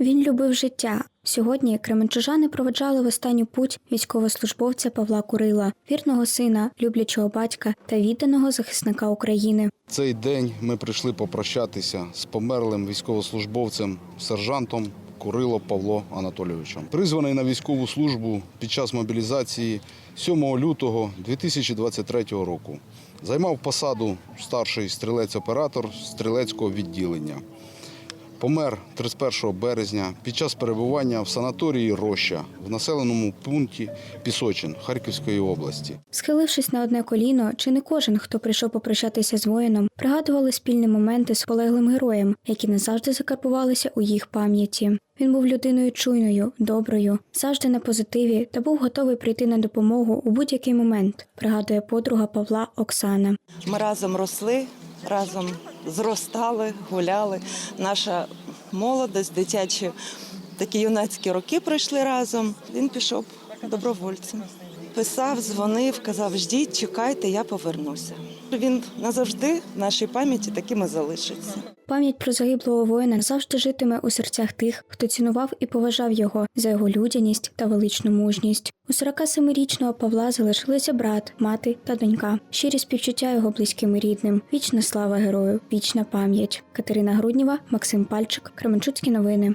Він любив життя. Сьогодні кременчужани проведжали в останню путь військовослужбовця Павла Курила, вірного сина, люблячого батька та відданого захисника України. Цей день ми прийшли попрощатися з померлим військовослужбовцем, сержантом Курило Павло Анатолійовичем. Призваний на військову службу під час мобілізації 7 лютого 2023 року. Займав посаду старший стрілець-оператор стрілецького відділення. Помер 31 березня під час перебування в санаторії Роща в населеному пункті Пісочин Харківської області. Схилившись на одне коліно, чи не кожен, хто прийшов попрощатися з воїном, пригадували спільні моменти з полеглим героєм, які назавжди закарбувалися у їх пам'яті. Він був людиною чуйною, доброю, завжди на позитиві та був готовий прийти на допомогу у будь-який момент, пригадує подруга Павла Оксана. Ми разом росли, разом зростали, гуляли. Наша молодость, дитячі такі юнацькі роки пройшли разом. Він пішов добровольцем. Писав, дзвонив, казав, ждіть, чекайте, я повернуся. Він назавжди в нашій пам'яті таким і залишиться. Пам'ять про загиблого воїна завжди житиме у серцях тих, хто цінував і поважав його за його людяність та величну мужність. У 47-річного Павла залишилися брат, мати та донька. Щирі співчуття його близьким і рідним. Вічна слава герою, вічна пам'ять. Катерина Грудніва, Максим Пальчик, Кременчуцькі новини.